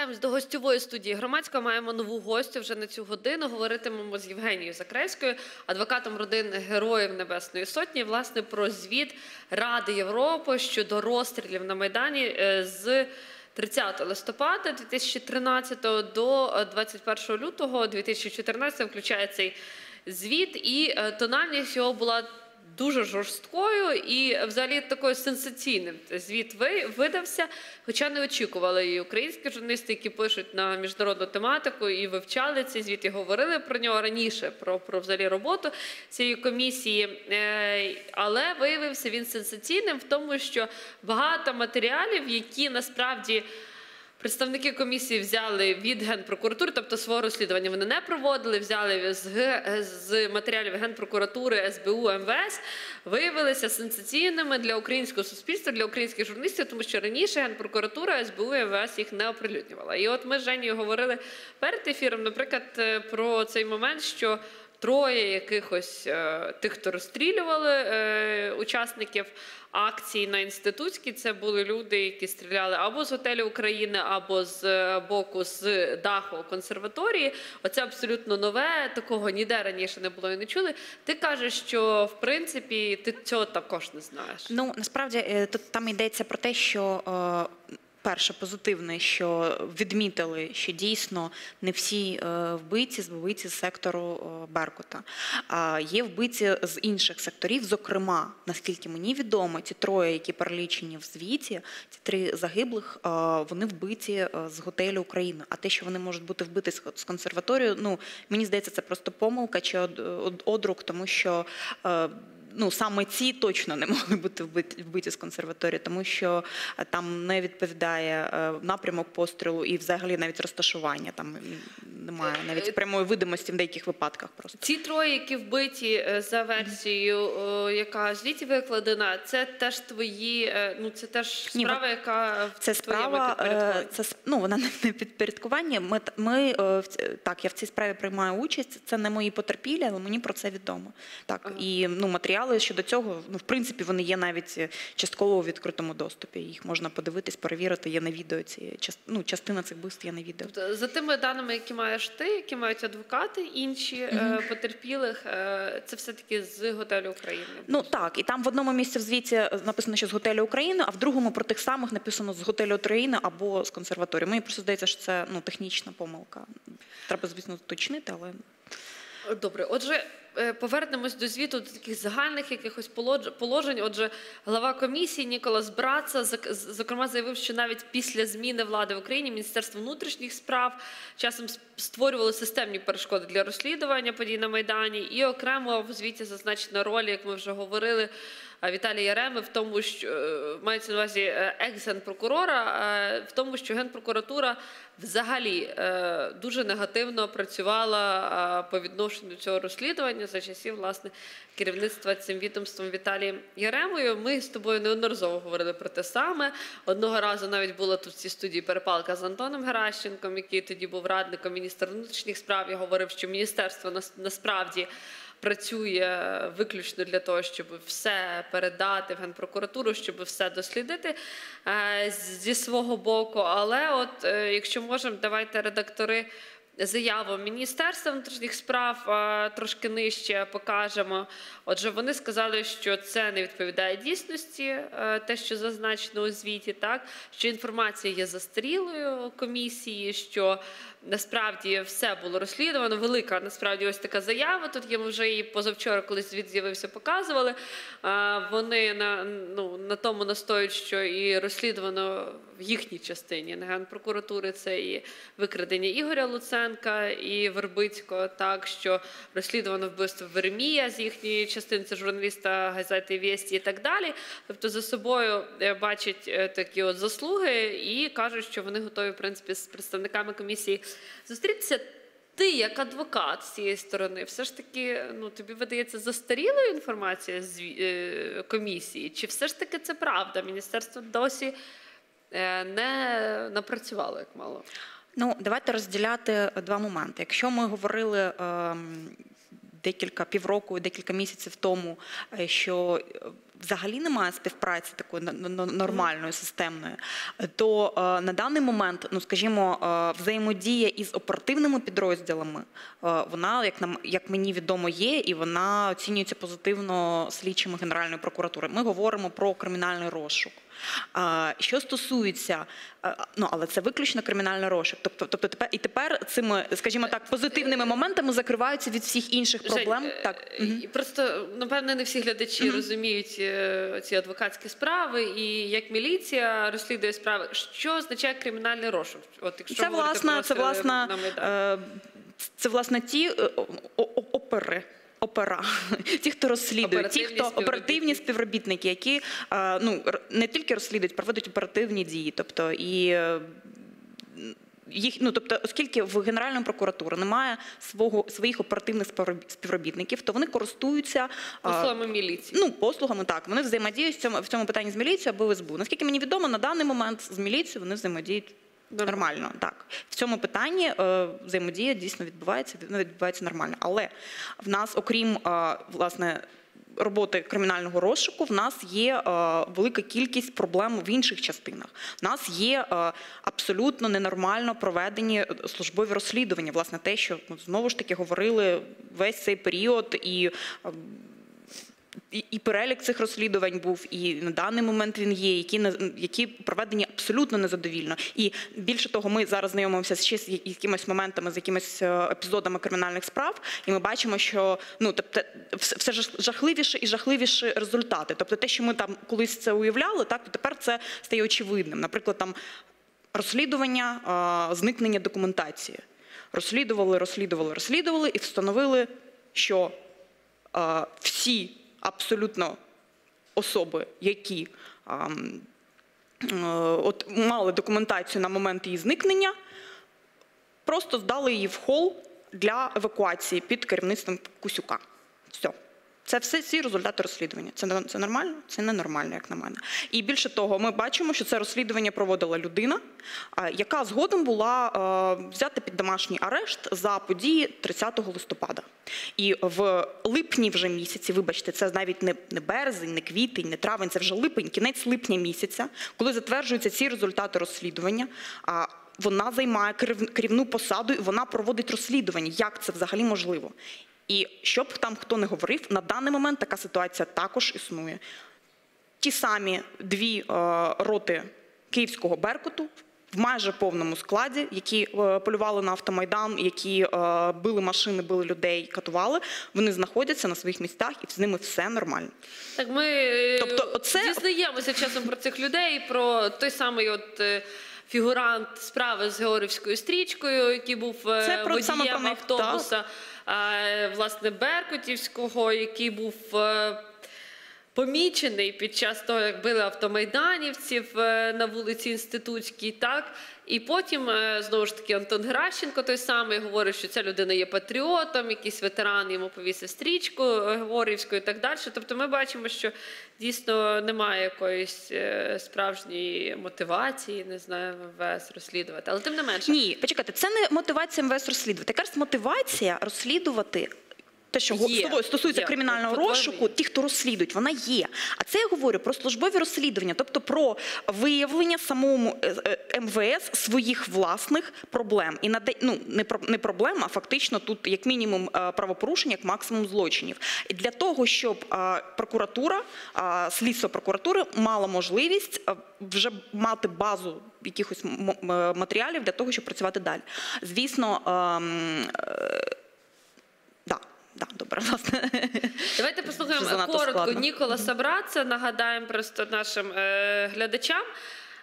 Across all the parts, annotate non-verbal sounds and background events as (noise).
повертаємось до гостьової студії громадського. Маємо нову гостю вже на цю годину. Говоритимемо з Євгенією Закревською, адвокатом родин Героїв Небесної Сотні, власне, про звіт Ради Європи щодо розстрілів на Майдані е, з 30 листопада 2013 до е, 21 лютого 2014 включає цей звіт, і е, тональність його була дуже жорсткою і взагалі такою сенсаційним звіт видався. Хоча не очікували і українські журналісти, які пишуть на міжнародну тематику і вивчали цей звіт, і говорили про нього раніше, про, про взагалі роботу цієї комісії. Е, Але виявився він сенсаційним в тому, що багато матеріалів, які насправді. Представники комісії взяли від генпрокуратури, тобто свого розслідування вони не проводили. Взяли з, з матеріалів генпрокуратури, СБУ, МВС, виявилися сенсаційними для українського суспільства, для українських журналістів, тому що раніше генпрокуратура, СБУ МВС їх не оприлюднювала. І от ми з Женєю говорили перед ефіром, наприклад, е, про цей момент, що. Троє якихось е, тих, хто розстрілювали е, учасників акції на інститутській, це були люди, які стріляли або з готелю України, або з е, боку з даху консерваторії. Оце абсолютно нове. Такого ніде раніше не було і не чули. Ти кажеш, що в принципі ти цього також не знаєш. Ну насправді тут там йдеться про те, що перше позитивне, що відмітили, що дійсно не всі е, вбивці вбивці з сектору е, Беркута. А є вбивці з інших секторів. Зокрема, наскільки мені відомо, ті троє, які перелічені в звіті, ті три загиблих, е, вони вбиті з готелю України. А те, що вони можуть бути вбиті з з консерваторію, ну мені здається, це просто помилка чи од- од- одрук, тому що. Е, ну саме ці точно не (laughs) могли бути вбиті, з консерваторії, тому що е, там не відповідає е, напрямок пострілу і взагалі навіть розташування. Там немає навіть прямої видимості в деяких випадках. Просто Ці троє, які вбиті е, за версією, яка в звіті викладена, це теж твої, е, ну це теж Ні, справа, яка в це справа, е, це ну вона не в підпорядкуванні. Ми ми е, так, я в цій справі приймаю участь. Це не мої потерпілі, але мені про це відомо. Так Ага. і ну матеріали щодо цього, ну в принципі, вони є навіть е, частково у відкритому доступі. Їх можна подивитись, перевірити. Є на відео ці част- ну, частина цих вбивств є на відео. Тобто, за тими даними, які маєш ти, які мають адвокати, інші е, потерпілих, е, це все таки з готелю України. Ну так, і там в одному місці в звіті написано, що з готелю України, а в другому про тих самих написано з готелю України або з консерваторії. Мені просто здається, що це ну технічна помилка. Треба, звісно, уточнити, але Добре, отже, повернемось до звіту до таких загальних якихось положень. Отже, глава комісії Ніколас Браца зокрема заявив, що навіть після зміни влади в Україні Міністерство внутрішніх справ часом створювало системні перешкоди для розслідування подій на майдані, і окремо в звіті зазначена роль, як ми вже говорили. е, Віталія Яреми в тому, що е, мається на увазі е, екс-генпрокурора, е, в тому, що генпрокуратура взагалі е, дуже негативно працювала е, по відношенню цього розслідування за часів власне керівництва цим відомством Віталієм Яремою. Ми з тобою неодноразово говорили про те саме. Одного разу навіть була тут в цій студії перепалка з Антоном Геращенком, який тоді був радником міністра внутрішніх справ. Я говорив, що міністерство нас- насправді працює виключно для того, щоб все передати в генпрокуратуру, щоб все дослідити е, зі свого боку. Але от е, якщо можемо, давайте редактори. Заяву Міністерства внутрішніх справ трошки нижче покажемо. Отже, вони сказали, що це не відповідає дійсності, е, те, що зазначено у звіті, так що інформація є застарілою комісії, що насправді все було розслідувано. Велика насправді ось така заява. Тут ми вже її позавчора, коли звіт з'явився, показували. А, Вони на ну на тому настоюють, що і розслідувано в їхній частині на генпрокуратури це і викрадення Ігоря Луценка і Вербицького, так що розслідувано вбивство Веремія з їхньої частини, це журналіста газети Вєсті і так далі. Тобто за собою е, бачать е, такі от заслуги і кажуть, що вони готові в принципі з представниками комісії зустрітися. Ти, як адвокат з цієї сторони, все ж таки, ну тобі видається застарілою інформація з е, комісії, чи все ж таки це правда? Міністерство досі е, не напрацювало як мало. Ну, давайте розділяти два моменти. Якщо ми говорили ем, декілька півроку, декілька місяців тому, е, що е, взагалі немає співпраці такої нормальної, системної, то е, на даний момент, ну скажімо, е, взаємодія із оперативними підрозділами, е, вона, як нам як мені відомо, є, і вона оцінюється позитивно слідчими Генеральної прокуратури. Ми говоримо про кримінальний розшук. Що стосується, ну але це виключно кримінальний розшук. Тобто, тобто тепер і тепер цими, скажімо так, позитивними моментами закриваються від всіх інших проблем. Жень, так. і Просто напевне не всі глядачі розуміють е, ці адвокатські справи, і як міліція розслідує справи. Що означає кримінальний розшук? От якщо Це про це розстріли власне, на е, це власне ті опери. Опера, (laughs) ті, хто розслідує, ті, хто оперативні співробітники. які е, ну не тільки розслідують, проводять оперативні дії, тобто і. е, Їх, ну тобто, оскільки в Генеральної прокуратури немає свого своїх оперативних співробі- співробітників, то вони користуються е, Послами міліції. Ну, послугами так. Вони взаємодіють в цьому, в цьому питанні з міліцією або СБУ. Наскільки мені відомо, на даний момент з міліцією вони взаємодіють Нормально. нормально. Так. В цьому питанні е, взаємодія дійсно відбувається, відбувається нормально. Але в нас, окрім е, власне. Роботи кримінального розшуку в нас є е, велика кількість проблем в інших частинах. У нас є е, абсолютно ненормально проведені службові розслідування. Власне, те, що ну, знову ж таки говорили весь цей період, і е, і, перелік цих розслідувань був, і на даний момент він є, які які проведені абсолютно незадовільно. І більше того, ми зараз знайомимося з якимись моментами, з якимись е, епізодами кримінальних справ, і ми бачимо, що ну тобто все жахливіше і жахливіші результати. Тобто, те, що ми там колись це уявляли, так то тепер це стає очевидним. Наприклад, там розслідування зникнення документації. Розслідували, розслідували, розслідували і встановили, що всі абсолютно особи, які а, е, от мали документацію на момент її зникнення, просто здали її в хол для евакуації під керівництвом Кусюка. Все. Це все всі результати розслідування. Це, це нормально? Це ненормально, як на мене. І більше того, ми бачимо, що це розслідування проводила людина, яка згодом була е, взята під домашній арешт за події 30 листопада. І в липні вже місяці, вибачте, це навіть не, не березень, не квітень, не травень, це вже липень, кінець липня місяця, коли затверджуються ці результати розслідування. А вона займає керів- керівну посаду і вона проводить розслідування. Як це взагалі можливо? І щоб там хто не говорив, на даний момент така ситуація також існує. Ті самі дві е, роти київського Беркуту в майже повному складі, які е, полювали на автомайдан, які е, били машини, били людей, катували. Вони знаходяться на своїх місцях, і з ними все нормально. Так ми Тобто оце- дізнаємося часом про цих людей, про той самий от. Фігурант справи з Георгівською стрічкою, який був Це про- саме водієм про них, автобуса, е, власне, Беркутівського, який був е, помічений під час того, як били автомайданівців е, на вулиці Інститутській, так і потім е, знову ж таки Антон Геращенко той самий говорить, що ця людина є патріотом, якийсь ветеран йому повісив стрічку е, і так далі. Тобто ми бачимо, що дійсно немає якоїсь справжньої мотивації, не знаю, ВВС розслідувати. Але тим не менше, Ні, почекайте, це не мотивація МВС розслідувати. Якраз мотивація розслідувати. Те, що Є, стосується є. кримінального По-твоєму, розшуку, ті, хто розслідують, вона є. А це я говорю про службові розслідування, тобто про виявлення самому е, е, МВС своїх власних проблем. І наде- ну, не, про- не проблем, а фактично тут як мінімум е, правопорушень, як максимум злочинів. І для того, щоб прокуратура, слідство прокуратури мало можливість вже мати базу якихось матеріалів для того, щоб працювати далі. Звісно, ем, да, добре, (laughs) власне. Давайте послухаємо коротко складно. Ніколаса Браца. Нагадаємо просто нашим е, глядачам.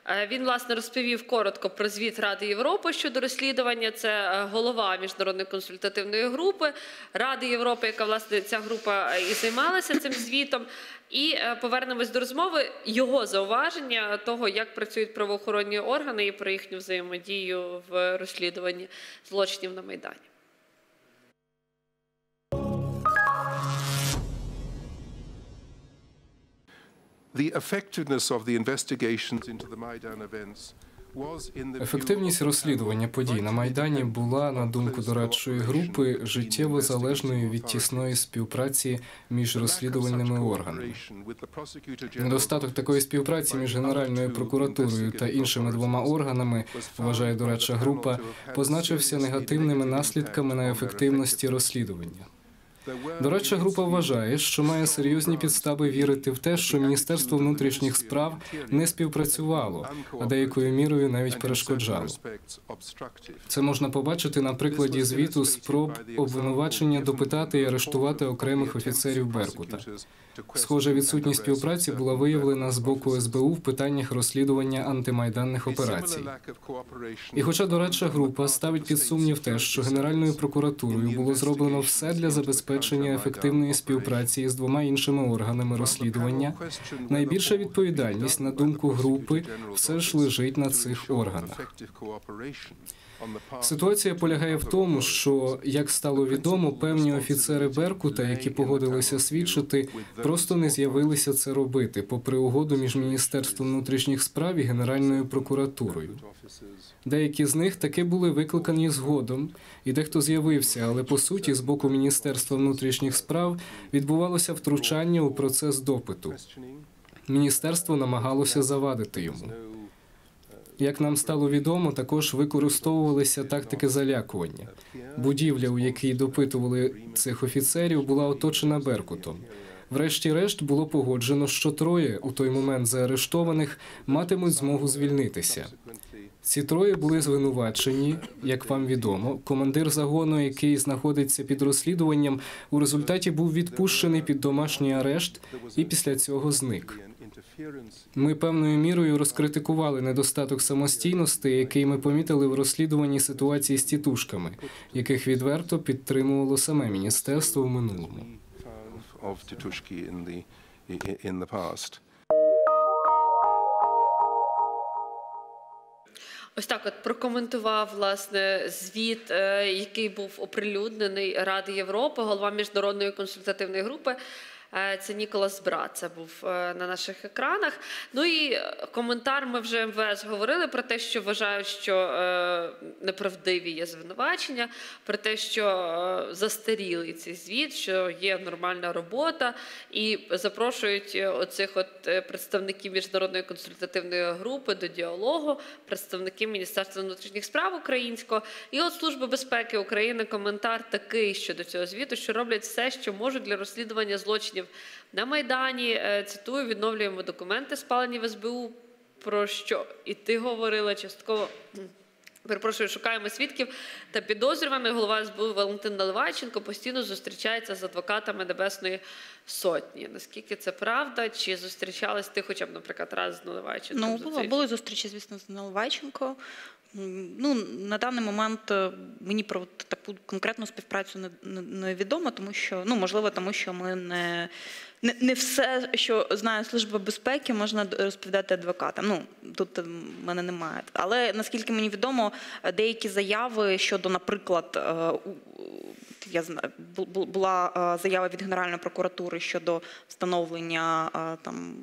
Е, Він власне розповів коротко про звіт Ради Європи щодо розслідування. Це е, голова міжнародної консультативної групи Ради Європи, яка власне ця група е, і займалася цим звітом. І повернемось до розмови його зауваження того, як працюють правоохоронні органи і про їхню взаємодію в розслідуванні злочинів на майдані. Ефективність розслідування подій на майдані була, на думку дорадчої групи, життєво залежною від тісної співпраці між розслідувальними органами. Недостаток такої співпраці між Генеральною прокуратурою та іншими двома органами, вважає дорадча група, позначився негативними наслідками на ефективності розслідування. Дорадча група вважає, що має серйозні підстави вірити в те, що Міністерство внутрішніх справ не співпрацювало, а деякою мірою навіть перешкоджало. Це можна побачити на прикладі звіту спроб обвинувачення допитати і арештувати окремих офіцерів Беркута. Схоже, відсутність співпраці була виявлена з боку СБУ в питаннях розслідування антимайданних операцій. І хоча дорадча група ставить під сумнів те, що Генеральною прокуратурою було зроблено все для забезпечення ефективної співпраці з двома іншими органами розслідування, найбільша відповідальність на думку групи все ж лежить на цих органах. Ситуація полягає в тому, що як стало відомо, певні офіцери Беркута, які погодилися свідчити, просто не з'явилися це робити, попри угоду між міністерством внутрішніх справ і Генеральною прокуратурою. Деякі з них таки були викликані згодом, і дехто з'явився, але по суті, з боку Міністерства внутрішніх справ відбувалося втручання у процес допиту. Міністерство намагалося завадити йому. Як нам стало відомо, також використовувалися тактики залякування. Будівля, у якій допитували цих офіцерів, була оточена Беркутом. Врешті-решт було погоджено, що троє у той момент заарештованих матимуть змогу звільнитися. Ці троє були звинувачені, як вам відомо. Командир загону, який знаходиться під розслідуванням, у результаті був відпущений під домашній арешт і після цього зник. Ми певною мірою розкритикували недостаток самостійності, який ми помітили в розслідуванні ситуації з тітушками, яких відверто підтримувало саме міністерство в минулому. Ось так, от прокоментував власне звіт, е, який був оприлюднений Ради Європи, голова міжнародної консультативної групи. Е, Це Ніколас Брат, це був е, на наших екранах. Ну і е, коментар ми вже МВС говорили про те, що вважають, що неправдиві є звинувачення, про те, що застарілий цей звіт, що є нормальна робота, і запрошують оцих от представників міжнародної консультативної групи до діалогу, представників Міністерства внутрішніх справ українського. І от Служби безпеки України коментар такий щодо цього звіту, що роблять все, що можуть для розслідування злочинів на Майдані. Е, Цитую, відновлюємо документи, спалені в СБУ. Про що і ти говорила частково. Перепрошую, шукаємо свідків та підозрюваний. Голова СБУ Валентин Наливайченко постійно зустрічається з адвокатами Небесної Сотні. Наскільки це правда? Чи зустрічалась ти хоча б, наприклад, раз з Наливайченком? Ну, було, були зустрічі, звісно, з Наливайченко. Ну, на даний момент е, мені про таку конкретну співпрацю не, не, відомо, тому що, ну, можливо, тому що ми не, не, не все, що знає Служба безпеки, можна розповідати адвокатам. Ну, тут е, в мене немає. Але наскільки мені відомо, деякі заяви щодо, наприклад, е, я знаю, бу- бу- була заява від Генеральної прокуратури щодо встановлення там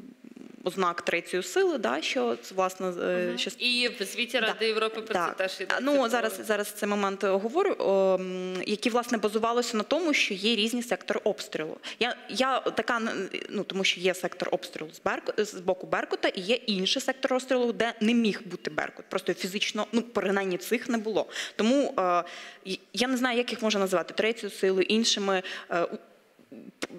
ознак третьої сили, да, що власне е, що І в звіті Ради Європи про так. це теж йдеться. Ну зараз зараз цей момент говорю, о, які власне базувалися на тому, що є різні сектори обстрілу. Я я така ну тому, що є сектор обстрілу з Берку з боку Беркута, і є інший сектор обстрілу, де не міг бути Беркут. Просто фізично, ну принаймні цих не було. Тому е, я не знаю, як їх можна назвати третьою силою, іншими. е,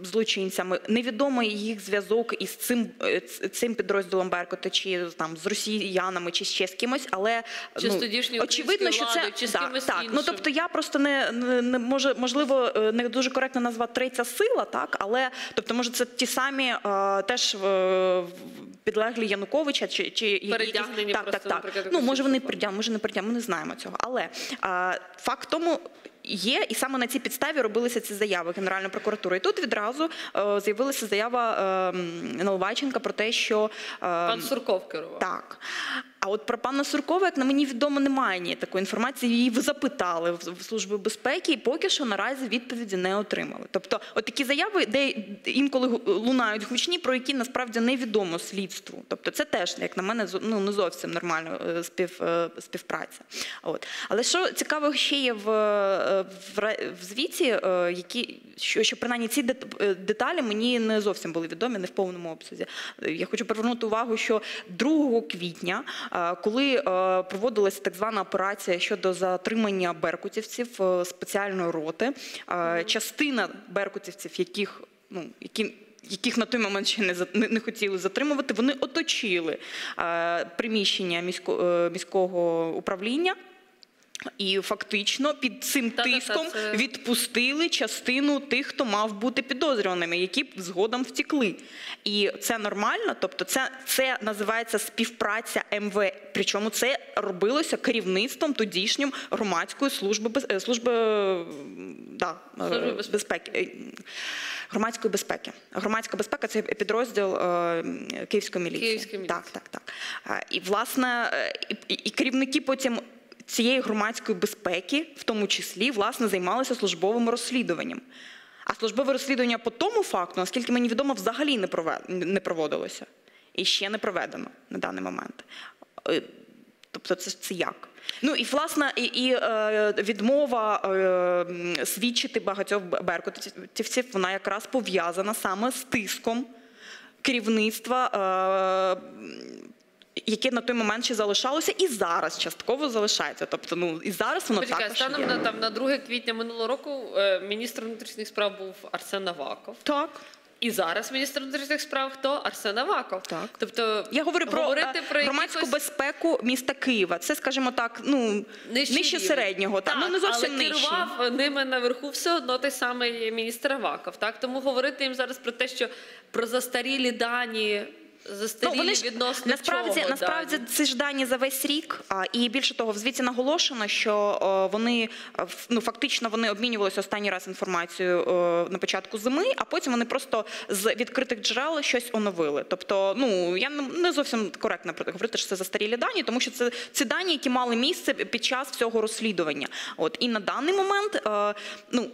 Злочинцями невідомо їх зв'язок із цим е, цим підрозділом Беркута, чи там з росіянами, чи ще з кимось, але Чи ну, очевидно, що це владою, чи з так, кимось так. Ну тобто я просто не, не, може, можливо, е, не дуже коректно назвати третя сила, так але тобто, може, це ті самі е, теж е, підлеглі Януковича, чи чи Передягнені так, просто, так, так. Ну може вони придягнені, може не придягнені, ми не знаємо цього. Але е, факт тому. Є, і саме на цій підставі робилися ці заяви Генеральної прокуратури. І тут відразу е, з'явилася заява е, Наливайченка про те, що е, Пан Сурков керував. так. А от про пана Суркова, як на мені відомо, немає ні такої інформації. Її ви запитали в Служби безпеки, і поки що наразі відповіді не отримали. Тобто, от такі заяви, де інколи лунають гучні, про які насправді невідомо слідству. Тобто, це теж, як на мене, ну не зовсім нормально е, спів, е, співпраця. От. Але що цікаво ще є в, е, в, в звіті, які що, що принаймні ці деталі мені не зовсім були відомі, не в повному обсязі. Я хочу привернути увагу, що 2 квітня, коли е, проводилася так звана операція щодо затримання беркутівців е, спеціальної роти, е, частина беркутівців, яких ну які. Яких на той момент ще не не, не хотіли затримувати, вони оточили е, приміщення місько, е, міського управління. І фактично під цим Та-та-та, тиском це- відпустили частину тих, хто мав бути підозрюваними, які б згодом втекли. І це нормально, тобто це, це називається співпраця МВ. Причому це робилося керівництвом тодішнім громадської служби е, служби да, е, Служби безпеки. е, Громадської безпеки. Громадська безпека це підрозділ е, Київської міліції. Київської міліції. Так, так, так. І власне і, і керівники потім цієї громадської безпеки, в тому числі, власне, займалися службовим розслідуванням. А службове розслідування по тому факту, наскільки мені відомо, взагалі не проводилося і ще не проведено на даний момент. Е, Тобто, це, це як? Ну і власне, і, і е, відмова е, свідчити багатьох беркутівців, вона якраз пов'язана саме з тиском керівництва. Яке на той момент ще залишалося, і зараз частково залишається. Тобто, ну і зараз воно Почекай, також станом є. на там на 2 квітня минулого року е, міністр внутрішніх справ був Арсен Аваков. Так. І зараз міністр внутрішніх справ хто? Арсен Аваков. Так. Тобто Я говорю про, говорити е, про громадську якихось- безпеку міста Києва. Це, скажімо так, ну нижче, рівень. середнього, так, ну не зовсім але нижче. керував ними наверху все одно той самий міністр Аваков. Так тому говорити їм зараз про те, що про застарілі дані, застарілі Ну, вони ж відносно насправді, чого насправді дані? це ж дані за весь рік. А і більше того, в звіті наголошено, що о, вони е, ну фактично вони обмінювалися останній раз інформацією на початку зими, а потім вони просто з відкритих джерел щось оновили. Тобто, ну я не- зовсім коректно говорити, що це застарілі дані, тому що це ці дані, які мали місце під час всього розслідування. От і на даний момент, е, ну.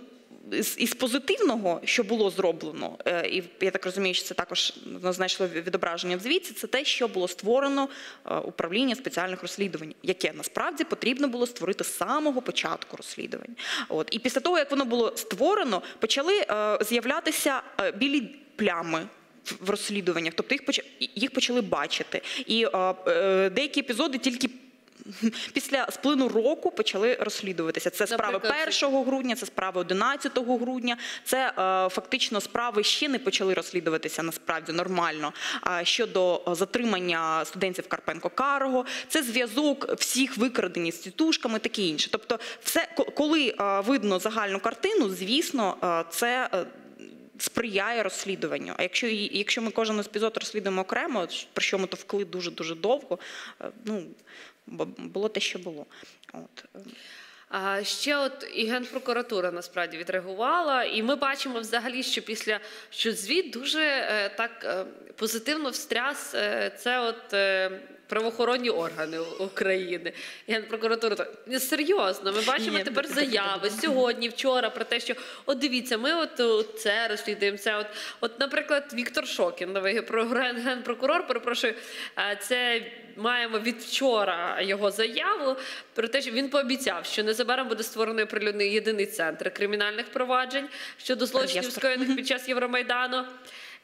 Із, позитивного, що було зроблено, е, і я так розумію, що це також знайшло відображення в звіті, це те, що було створено е, управління спеціальних розслідувань, яке насправді потрібно було створити з самого початку розслідувань. От і після того, як воно було створено, почали е, з'являтися білі плями. в- розслідуваннях, тобто їх поч- їх почали бачити, і е, деякі епізоди тільки (laughs) після сплину року почали розслідуватися. Це справи 1 грудня, це справи 11 грудня. Це е, фактично справи ще не почали розслідуватися насправді нормально. Щодо затримання студентів Карпенко Карого, це зв'язок всіх викрадені з тітушками, таке інше. Тобто, все коли е, видно загальну картину, звісно, е, це. Сприяє розслідуванню. А якщо якщо ми кожен епізод розслідуємо окремо, про що ми то вкли дуже дуже довго, ну бо було те, що було. От А ще от і генпрокуратура насправді відреагувала, і ми бачимо взагалі, що після що звіт дуже е, так е, позитивно встряс е, це от. Правоохоронні органи України, Генпрокуратура. Серйозно, ми бачимо Ні, тепер заяви сьогодні, вчора про те, що от дивіться, ми от, це розслідуємо. Це от, от, наприклад, Віктор Шокін, новий генпро- генпрокурор, перепрошую, це маємо від вчора його заяву про те, що він пообіцяв, що незабаром буде створений прилюдний єдиний центр кримінальних проваджень щодо злочинів, скоєних під час Євромайдану.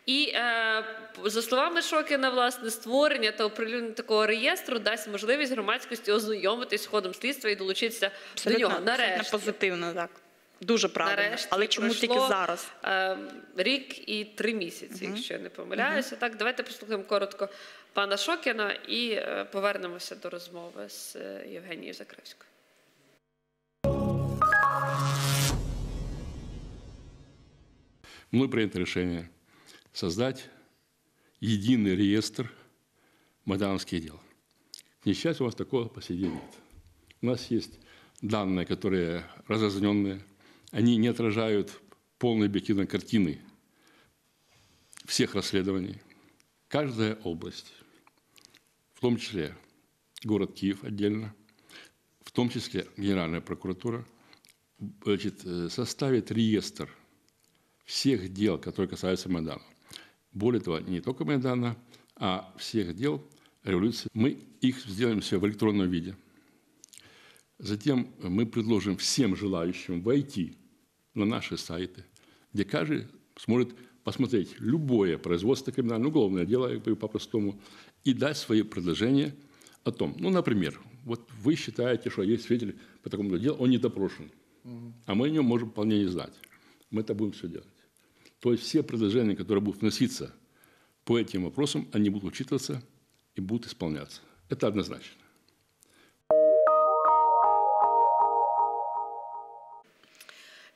І е, за словами Шокіна, власне, створення та оприлюднення такого реєстру дасть можливість громадськості ознайомитись з ходом слідства і долучитися до нього. абсолютно Нарешті. позитивно, так. Дуже правильно. Нарешті Але чому тільки зараз? е, рік і три місяці, якщо я не помиляюся. Так, давайте послухаємо коротко пана Шокіна і е, повернемося до розмови з е, Євгенією Закревською. Мной принято решение создать единый реестр майдановских дел. К несчастью, у нас такого по сей нет. У нас есть данные, которые разразненные, они не отражают полной объективной картины всех расследований. Каждая область, в том числе город Киев отдельно, в том числе Генеральная прокуратура, значит, э, составит реестр всех дел, которые касаются Майдана. Более того, не только Майдана, а всех дел революции. Мы их сделаем все в электронном виде. Затем мы предложим всем желающим войти на наши сайты, где каждый сможет посмотреть любое производство криминальное, уголовное дело, я говорю по-простому, и дать свои предложения о том, ну, например, вот вы считаете, что есть свидетель по такому делу, он не допрошен, а мы о нем можем вполне не знать. Мы это будем все делать. То есть все предложения, которые будут вноситься по этим вопросам, они будут учитываться и будут исполняться. Это однозначно.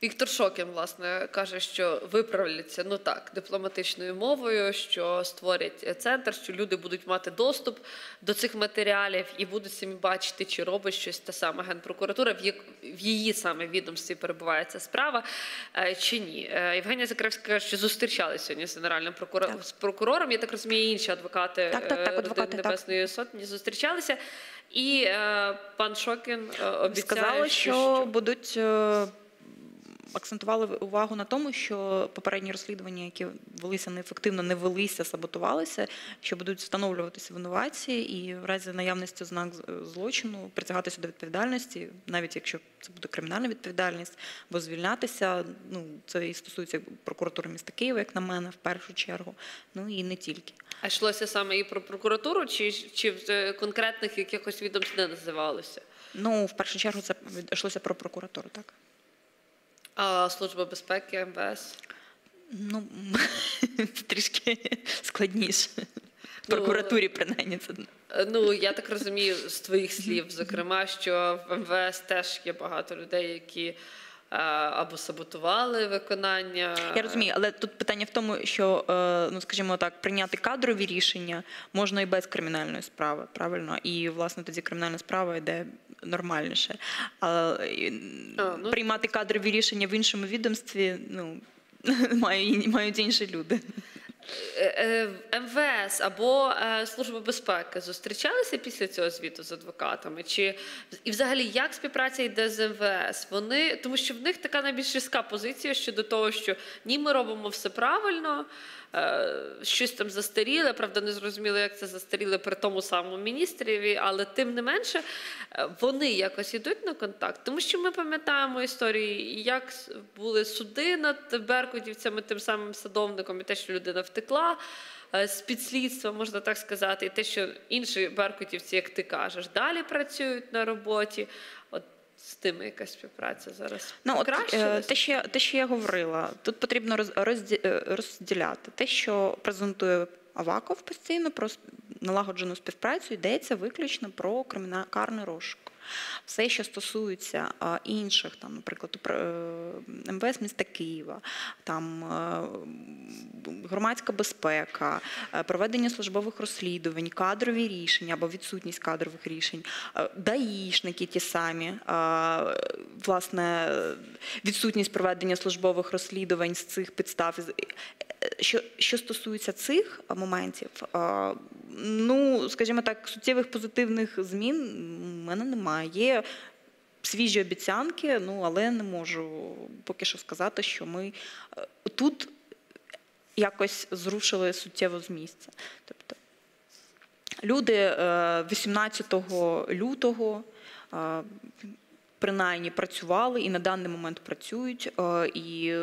Віктор Шокін, власне, каже, що виправляться ну так дипломатичною мовою, що створять центр, що люди будуть мати доступ до цих матеріалів і будуть самі бачити, чи робить щось та сама генпрокуратура, в, її саме відомстві перебуває ця справа е, чи ні. Е, Євгенія Закревська каже, що зустрічалися сьогодні з генеральним прокурором Так. з прокурором. Я так розумію, інші адвокати Так, так, так, е, адвокати, Родини так. Небесної Сотні зустрічалися. І е, пан Шокін е, обіцяє, Сказали, що будуть е, акцентували увагу на тому, що попередні розслідування, які велися неефективно, не велися, саботувалися, що будуть встановлюватися винуватці і в разі наявності ознак з- злочину притягатися до відповідальності, навіть якщо це буде кримінальна відповідальність, або звільнятися. Ну це і стосується прокуратури міста Києва, як на мене, в першу чергу. Ну і не тільки. А йшлося саме і про прокуратуру, чи, чи в е, конкретних якихось відомств не називалося? Ну в першу чергу це йшлося про прокуратуру, так. А Служба безпеки МВС? Ну, це (laughs) трішки складніше. В Ну, прокуратурі, принаймні, це Е, Ну, я так розумію з твоїх слів, зокрема, що в МВС теж є багато людей, які або саботували виконання. я розумію, але тут питання в тому, що е, ну скажімо так, прийняти кадрові рішення можна і без кримінальної справи, правильно? І власне тоді кримінальна справа йде нормальніше. Але А, ну. приймати кадрові рішення в іншому відомстві, ну (laughs) мають, мають інші люди. Е, е, МВС або е, Служба безпеки зустрічалися після цього звіту з адвокатами? Чи і взагалі як співпраця йде з МВС? Вони тому, що в них така найбільш різка позиція щодо того, що ні, ми робимо все правильно. Е, Щось там застаріле, правда, не зрозуміло, як це застаріле при тому самому міністріві, але тим не менше е, вони якось йдуть на контакт, тому що ми пам'ятаємо історії, як були суди над беркутівцями, тим самим садовником, і те, що людина втекла е, з під слідства, можна так сказати, і те, що інші беркутівці, як ти кажеш, далі працюють на роботі. От з тими якась співпраця зараз Ну, от, е, те, що, я- те, що я говорила, тут потрібно е, розділяти. Те, що презентує Аваков постійно про налагоджену співпрацю, йдеться виключно про кримінальний карний розшук. Все, що стосується інших, там, наприклад, е, МВС міста Києва, там е, громадська безпека, е, проведення службових розслідувань, кадрові рішення або відсутність кадрових рішень, даїшники ті самі, власне, відсутність проведення службових розслідувань з цих підстав. Е, Що, що стосується цих моментів, е, ну, скажімо так, суттєвих позитивних змін в мене немає. Є свіжі обіцянки, ну але не можу поки що сказати, що ми е, тут якось зрушили суттєво з місця. Тобто люди е, 18 лютого е, принаймні працювали і на даний момент працюють. е, І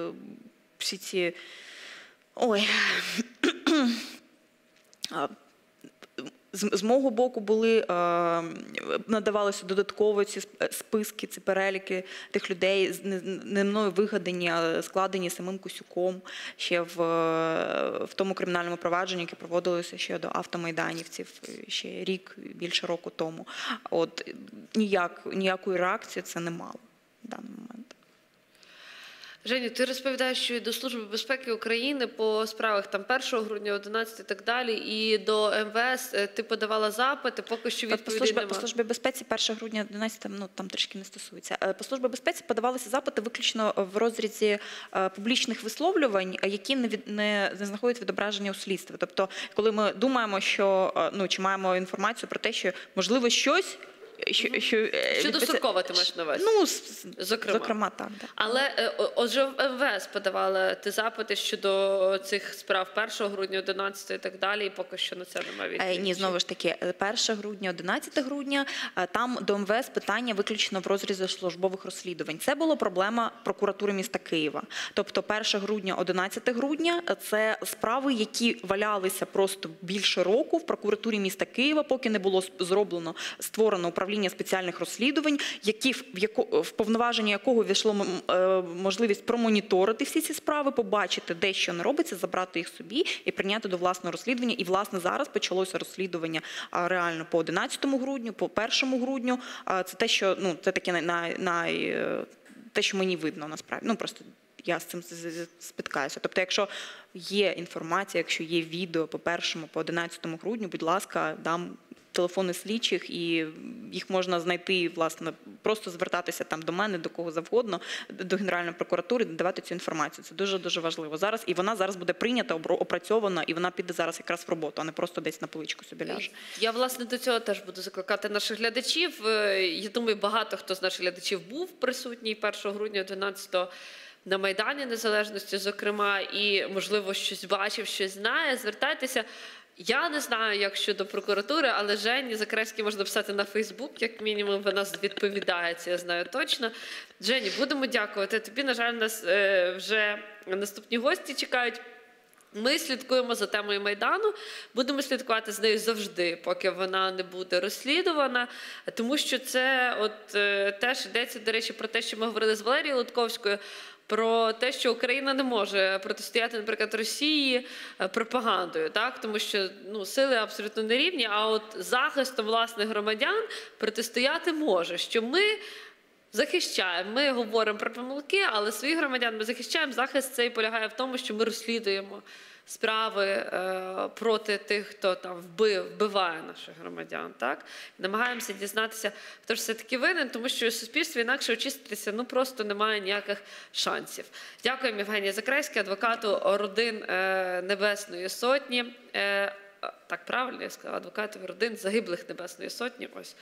всі ці ой. (clears throat) з, мого боку були надавалися додатково ці сп- списки, ці переліки тих людей, не, мною вигадані, а складені самим Косюком ще в, в тому кримінальному провадженні, яке проводилося ще до автомайданівців ще рік, більше року тому. От ніяк, ніякої реакції це не мало в даний момент. Женю, ти розповідаєш, що і до Служби безпеки України по справах там 1 грудня, 11 і так далі, і до МВС е, ти подавала запити, поки що По відповідей службі, по службі безпеці 1 грудня 11 ну там трішки не стосується. Е, По службі безпеці подавалися запити виключно в розрізі е, публічних висловлювань, е, які не від не, не знаходять відображення у слідстві. Тобто, коли ми думаємо, що е, ну чи маємо інформацію про те, що можливо щось. Що, що, е, Щодо Суркова ти маєш на увазі? Ну, Зокрема. зокрема так. Да. Але е, отже, в МВС подавали ти запити щодо цих справ 1 грудня, 11 і так далі, і поки що на це немає Е, відповіді. Ні, знову ж таки, е, 1 грудня, 11 грудня, там до МВС питання виключно в розрізі службових розслідувань. Це була проблема прокуратури міста Києва. Тобто 1 грудня, 11 грудня це справи, які валялися просто більше року в прокуратурі міста Києва, поки не було зроблено створено управління спеціальних розслідувань, які в яко в повноваження якого війшло е, можливість промоніторити всі ці справи, побачити, де що не робиться, забрати їх собі і прийняти до власного розслідування. І власне зараз почалося розслідування реально по 11 грудню, по 1 грудню. Це те, що ну це таке най, най, най е, те, що мені видно насправді. Ну просто. Я з цим спіткаюся. Тобто, якщо є інформація, якщо є відео по першому, по 11 грудню, будь ласка, дам телефони слідчих, і їх можна знайти, власне, просто звертатися там до мене, до кого завгодно, до Генеральної прокуратури, давати цю інформацію. Це дуже дуже важливо зараз. І вона зараз буде прийнята, опрацьована, і вона піде зараз якраз в роботу, а не просто десь на поличку собі ляже. Я власне до цього теж буду закликати наших глядачів. Е, Я думаю, багато хто з наших глядачів був присутній 1 грудня 11 на Майдані Незалежності, зокрема, і можливо щось бачив, щось знає. Звертайтеся. Я не знаю, як щодо прокуратури, але Жені Закревській можна писати на Фейсбук, як мінімум, вона відповідає, це я знаю точно. Жені, будемо дякувати. Тобі, на жаль, нас е, вже наступні гості чекають. Ми слідкуємо за темою Майдану, будемо слідкувати з нею завжди, поки вона не буде розслідувана. Тому що це от е, теж йдеться, до речі, про те, що ми говорили з Валерією Лутковською. Про те, що Україна не може протистояти, наприклад, Росії е, пропагандою, так тому що ну сили абсолютно не рівні. А от захистом власних громадян протистояти може. Що ми захищаємо. Ми говоримо про помилки, але своїх громадян ми захищаємо. Захист цей полягає в тому, що ми розслідуємо справи е, проти тих, хто там вбив, вбиває наших громадян. Так намагаємося дізнатися, хто ж все таки винен, тому що в суспільстві інакше очиститися ну просто немає ніяких шансів. Дякуємо, Євгенія Закревська, адвокату родин е, Небесної Сотні. Е, так правильно я сказала, адвокатів родин загиблих Небесної Сотні. Ось.